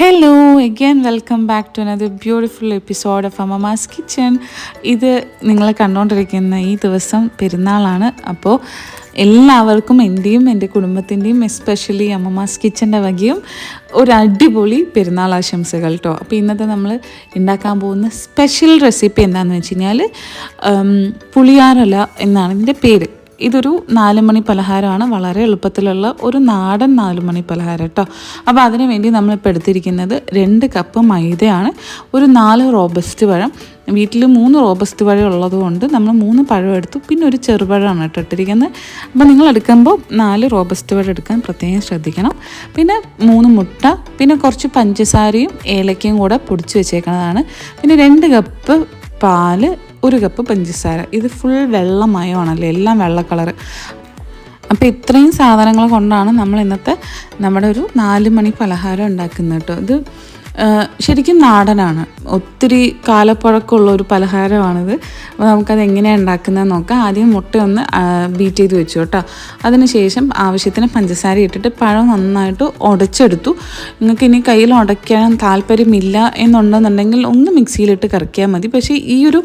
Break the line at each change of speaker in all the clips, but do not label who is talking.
Hello again welcome back to another beautiful episode of Ammama's kitchen ഇത് നിങ്ങൾ കണ്ടുകൊണ്ടിരിക്കുന്ന ഈ ദിവസം പെരുന്നാളാണ്. അപ്പോൾ എല്ലാവർക്കും എന്റെയും എന്റെ കുടുംബത്തിന്റെയും എസ്പെഷ്യലി അമ്മമാസ് കിച്ചന്റെ വകയും ഒരു അടിപൊളി പെരുന്നാൾ ആശംസകൾ കേട്ടോ അപ്പോൾ ഇന്നത്തെ നമ്മൾ ഉണ്ടാക്കാൻ പോകുന്ന സ്പെഷ്യൽ റെസിപ്പി എന്താണെന്ന് വെച്ച് കഴിഞ്ഞാൽ പുളിയാറല എന്നാണ് ഇതിന്റെ പേര്. ഇതൊരു നാലുമണി പലഹാരമാണ്. വളരെ എളുപ്പത്തിലുള്ള ഒരു നാടൻ നാലുമണി പലഹാരം കേട്ടോ. അപ്പോൾ അതിന് വേണ്ടി നമ്മളിപ്പോൾ എടുത്തിരിക്കുന്നത് രണ്ട് കപ്പ് മൈദയാണ്. ഒരു നാല് റോബസ്റ്റ് പഴം. വീട്ടിൽ മൂന്ന് റോബസ്റ്റ് പഴം ഉള്ളതുകൊണ്ട് നമ്മൾ മൂന്ന് പഴം എടുത്തു. പിന്നെ ഒരു ചെറുപഴമാണ് കേട്ടോ ഇട്ടിരിക്കുന്നത്. അപ്പോൾ നിങ്ങൾ എടുക്കുമ്പോൾ നാല് റോബസ്റ്റ് പഴം എടുക്കാൻ പ്രത്യേകം ശ്രദ്ധിക്കണം. പിന്നെ മൂന്ന് മുട്ട. പിന്നെ കുറച്ച് പഞ്ചസാരയും ഏലക്കയും കൂടെ പൊടിച്ച് വെച്ചേക്കുന്നതാണ്. പിന്നെ രണ്ട് കപ്പ് പാൽ ഒരു കപ്പ് പഞ്ചസാര. ഇത് ഫുൾ വെള്ളമയമാണല്ലോ എല്ലാം വെള്ള കളർ അപ്പോൾ ഇത്രയും സാധനങ്ങൾ കൊണ്ടാണ് നമ്മൾ ഇന്നത്തെ നമ്മുടെ ഒരു നാല് മണി പലഹാരം ഉണ്ടാക്കുന്നത് കേട്ടോ. ഇത് ശരിക്കും നാടനാണ്. ഒത്തിരി കാലപ്പഴക്കമുള്ള ഒരു പലഹാരമാണിത്. അപ്പോൾ നമുക്കത് എങ്ങനെയാണ് ഉണ്ടാക്കുന്നത് നോക്കാം. ആദ്യം മുട്ട ഒന്ന് ബീറ്റ് ചെയ്ത് വെച്ചു കേട്ടോ. അതിനുശേഷം ആവശ്യത്തിന് പഞ്ചസാര ഇട്ടിട്ട് പഴം നന്നായിട്ട് ഉടച്ചെടുത്തു. നിങ്ങൾക്ക് ഇനി കയ്യിൽ ഉടയ്ക്കാൻ താല്പര്യമില്ല എന്നുണ്ടെന്നുണ്ടെങ്കിൽ ഒന്ന് മിക്സിയിലിട്ട് കറക്കിയാൽ മതി. പക്ഷേ ഈ ഒരു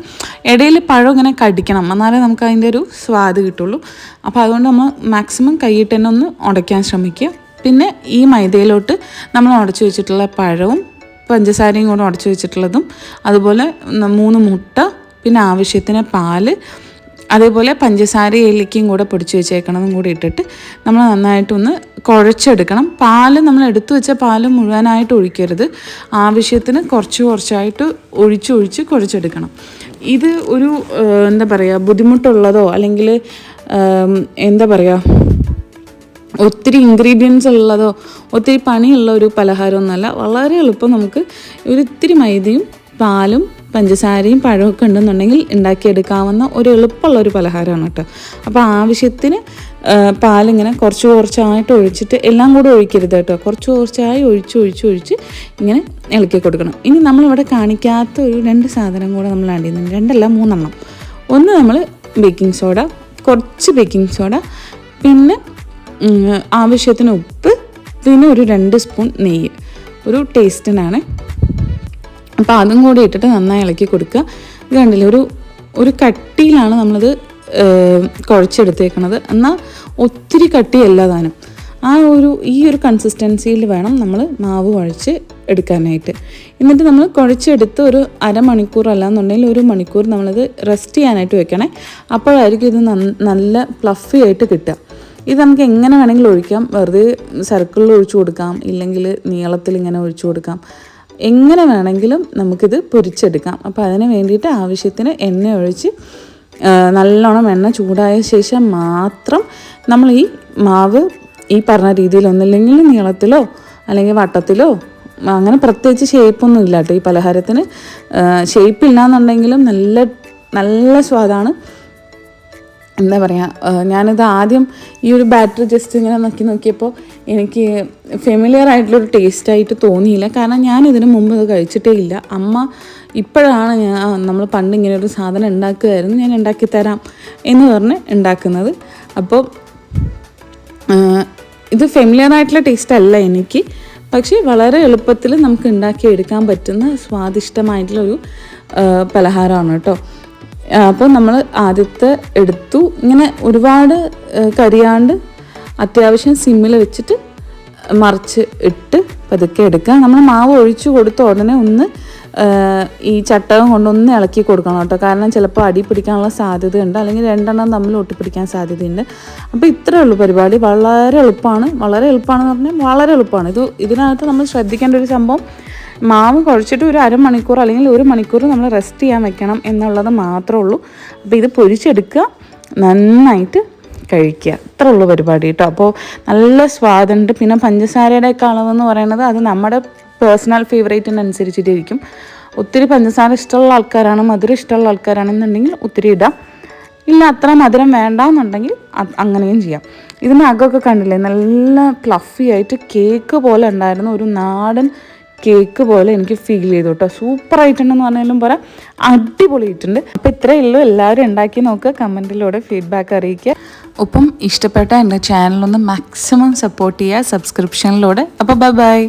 ഇടയിൽ പഴം ഇങ്ങനെ കടിക്കണം. എന്നാലേ നമുക്ക് അതിന്റെ ഒരു സ്വാദ് കിട്ടുള്ളൂ. അപ്പോൾ അതുകൊണ്ട് നമ്മൾ മാക്സിമം കൈയിട്ട് തന്നെ ഒന്ന് ഉടയ്ക്കാൻ ശ്രമിക്കുക. പിന്നെ ഈ മൈദയിലോട്ട് നമ്മൾ ഉടച്ചു വെച്ചിട്ടുള്ള പഴവും പഞ്ചസാരയും കൂടെ ഉടച്ചു വെച്ചിട്ടുള്ളതും അതുപോലെ മൂന്ന് മുട്ട പിന്നെ ആവശ്യത്തിന് പാൽ അതേപോലെ പഞ്ചസാര ഏലക്കയും കൂടെ പൊടിച്ച് വെച്ചേക്കണതും കൂടി ഇട്ടിട്ട് നമ്മൾ നന്നായിട്ടൊന്ന് കുഴച്ചെടുക്കണം. പാൽ നമ്മൾ എടുത്തു വെച്ച പാൽ മുഴുവനായിട്ട് ഒഴിക്കരുത്. ആവശ്യത്തിന് കുറച്ച് കുറച്ചായിട്ട് ഒഴിച്ച് ഒഴിച്ച് കുഴച്ചെടുക്കണം. ഇത് ഒരു എന്താ പറയുക ബുദ്ധിമുട്ടുള്ളതോ അല്ലെങ്കിൽ എന്താ പറയുക ഒത്തിരി ഇൻഗ്രീഡിയൻസ് ഉള്ളതോ ഒത്തിരി പണിയുള്ള ഒരു പലഹാരമൊന്നുമല്ല. വളരെ എളുപ്പം നമുക്ക് ഒരു ഇത്തിരി മൈദയും പാലും പഞ്ചസാരയും പഴമൊക്കെ ഉണ്ടെന്നുണ്ടെങ്കിൽ ഉണ്ടാക്കിയെടുക്കാവുന്ന ഒരു എളുപ്പമുള്ള ഒരു പലഹാരമാണ് കേട്ടോ. അപ്പോൾ ആവശ്യത്തിന് പാലിങ്ങനെ കുറച്ച് കുറച്ചായിട്ട് ഒഴിച്ചിട്ട് എല്ലാം കൂടെ ഒഴിക്കരുത് കേട്ടോ. കുറച്ച് കുറച്ചായി ഒഴിച്ച് ഒഴിച്ച് ഒഴിച്ച് ഇങ്ങനെ ഇളക്കി കൊടുക്കണം. ഇനി നമ്മളിവിടെ കാണിക്കാത്ത ഒരു രണ്ട് സാധനം കൂടെ നമ്മൾ ആഡ് ചെയ്യുന്നുണ്ട്. രണ്ടല്ല മൂന്നെണ്ണം. ഒന്ന് നമ്മൾ ബേക്കിംഗ് സോഡ കുറച്ച് ബേക്കിംഗ് സോഡ പിന്നെ ആവശ്യത്തിന് ഉപ്പ് പിന്നെ ഒരു രണ്ട് സ്പൂൺ നെയ്യ്. ഒരു ടേസ്റ്റിനാണ് അപ്പോൾ അതും കൂടി ഇട്ടിട്ട് നന്നായി ഇളക്കി കൊടുക്കുക. ഇത് ഒരു ഒരു കട്ടിയിലാണ് നമ്മളത് കുഴച്ചെടുത്തേക്കണത്. എന്നാൽ ഒത്തിരി കട്ടിയല്ല താനും. ആ ഒരു ഈ ഒരു കൺസിസ്റ്റൻസിയിൽ വേണം നമ്മൾ മാവ് കുഴച്ച് എടുക്കാനായിട്ട്. എന്നിട്ട് നമ്മൾ കുഴച്ചെടുത്ത് ഒരു അരമണിക്കൂർ അല്ലാന്നുണ്ടെങ്കിൽ ഒരു മണിക്കൂർ നമ്മളത് റെസ്റ്റ് ചെയ്യാനായിട്ട് വെക്കണേ. അപ്പോഴായിരിക്കും ഇത് നല്ല ഫ്ലഫി ആയിട്ട് കിട്ടുക. ഇത് നമുക്ക് എങ്ങനെ വേണമെങ്കിലും ഒഴിക്കാം. വെറുതെ സർക്കിളിൽ ഒഴിച്ചു കൊടുക്കാം. ഇല്ലെങ്കിൽ നീളത്തിൽ ഇങ്ങനെ ഒഴിച്ചു കൊടുക്കാം. എങ്ങനെ വേണമെങ്കിലും നമുക്കിത് പൊരിച്ചെടുക്കാം. അപ്പോൾ അതിന് വേണ്ടിയിട്ട് ആവശ്യത്തിന് എണ്ണ ഒഴിച്ച് നല്ലോണം എണ്ണ ചൂടായ ശേഷം മാത്രം നമ്മൾ ഈ മാവ് ഈ പറഞ്ഞ രീതിയിൽ നീളത്തിലോ അല്ലെങ്കിൽ വട്ടത്തിലോ അങ്ങനെ പ്രത്യേകിച്ച് ഷേപ്പൊന്നും ഇല്ല കേട്ടോ ഈ പലഹാരത്തിന്. ഷേപ്പ് ഇല്ലാന്നുണ്ടെങ്കിലും നല്ല നല്ല സ്വാദാണ്. എന്താ പറയുക ഞാനിത് ആദ്യം ഈ ഒരു ബാറ്ററി ജസ്റ്റ് ഇങ്ങനെ നോക്കി നോക്കിയപ്പോൾ എനിക്ക് ഫെമിലിയർ ആയിട്ടുള്ളൊരു ടേസ്റ്റായിട്ട് തോന്നിയില്ല. കാരണം ഞാൻ ഇതിനു മുമ്പ് ഇത് കഴിച്ചിട്ടേ ഇല്ല. അമ്മ ഇപ്പോഴാണ് ഞാൻ നമ്മൾ പണ്ട് ഇങ്ങനെ ഒരു സാധനം ഉണ്ടാക്കുമായിരുന്നു ഞാൻ ഉണ്ടാക്കി തരാം എന്ന് പറഞ്ഞ് ഉണ്ടാക്കുന്നത്. അപ്പോൾ ഇത് ഫെമിലിയർ ആയിട്ടുള്ള ടേസ്റ്റ് അല്ല എനിക്ക്. പക്ഷേ വളരെ എളുപ്പത്തിൽ നമുക്ക് ഉണ്ടാക്കിയെടുക്കാൻ പറ്റുന്ന സ്വാദിഷ്ടമായിട്ടുള്ളൊരു പലഹാരമാണ് കേട്ടോ. അപ്പോൾ നമ്മൾ ആദ്യത്തെ എടുത്തു. ഇങ്ങനെ ഒരുപാട് കരിയാണ്ട് അത്യാവശ്യം സിമ്മിൽ വെച്ചിട്ട് മറിച്ച് ഇട്ട് പതുക്കെ എടുക്കുക. നമ്മൾ മാവ് ഒഴിച്ചു കൊടുത്ത ഉടനെ ഒന്ന് ഈ ചട്ടകം കൊണ്ടൊന്ന് ഇളക്കി കൊടുക്കണം കേട്ടോ. കാരണം ചിലപ്പോൾ അടി പിടിക്കാനുള്ള സാധ്യതയുണ്ട്. അല്ലെങ്കിൽ രണ്ടെണ്ണം തമ്മിൽ ഒട്ടിപ്പിടിക്കാൻ സാധ്യതയുണ്ട്. അപ്പോൾ ഇത്രയേ ഉള്ളൂ പരിപാടി. വളരെ എളുപ്പമാണ്. വളരെ എളുപ്പമാണെന്ന് പറഞ്ഞാൽ വളരെ എളുപ്പമാണ്. ഇത് ഇതിനകത്ത് നമ്മൾ ശ്രദ്ധിക്കേണ്ട ഒരു സംഭവം മാവ് കുഴച്ചിട്ട് ഒരു അരമണിക്കൂർ അല്ലെങ്കിൽ ഒരു മണിക്കൂർ നമ്മൾ റെസ്റ്റ് ചെയ്യാൻ വെക്കണം എന്നുള്ളത് മാത്രമേ ഉള്ളൂ. അപ്പോൾ ഇത് പൊരിച്ചെടുക്കുക. നന്നായിട്ട് കഴിക്കുക. അത്ര ഉള്ളൂ പരിപാടി കേട്ടോ. അപ്പോൾ നല്ല സ്വാദുണ്ട് പിന്നെ പഞ്ചസാരയുടെ ഒക്കെ അളവെന്ന് പറയുന്നത് അത് നമ്മുടെ പേഴ്സണൽ ഫേവറേറ്റിനനുസരിച്ചിട്ടിരിക്കും ഒത്തിരി പഞ്ചസാര ഇഷ്ടമുള്ള ആൾക്കാരാണ് മധുരം ഇഷ്ടമുള്ള ആൾക്കാരാണെന്നുണ്ടെങ്കിൽ ഒത്തിരി ഇടാം. ഇല്ല അത്ര മധുരം വേണ്ടാന്നുണ്ടെങ്കിൽ അങ്ങനെയും ചെയ്യാം. ഇതിന്റെ അകമൊക്കെ കണ്ടില്ലേ? നല്ല പ്ലഫി ആയിട്ട് കേക്ക് പോലെ ഉണ്ടായിരുന്നു ഒരു നാടൻ കേക്ക് പോലെ എനിക്ക് ഫീൽ ചെയ്തു കേട്ടോ. സൂപ്പർ ആയിട്ടുണ്ടെന്ന് പറഞ്ഞാലും പോലെ അടിപൊളിയായിട്ടുണ്ട് അപ്പോൾ ഇത്രയേ ഉള്ളൂ. എല്ലാവരും ഉണ്ടാക്കി നോക്കുക കമന്റിലൂടെ ഫീഡ്ബാക്ക് അറിയിക്കുക ഒപ്പം ഇഷ്ടപ്പെട്ട എന്റെ ചാനലൊന്ന് മാക്സിമം സപ്പോർട്ട് ചെയ്യുക. സബ്സ്ക്രിപ്ഷനിലൂടെ അപ്പോൾ ബൈ ബൈ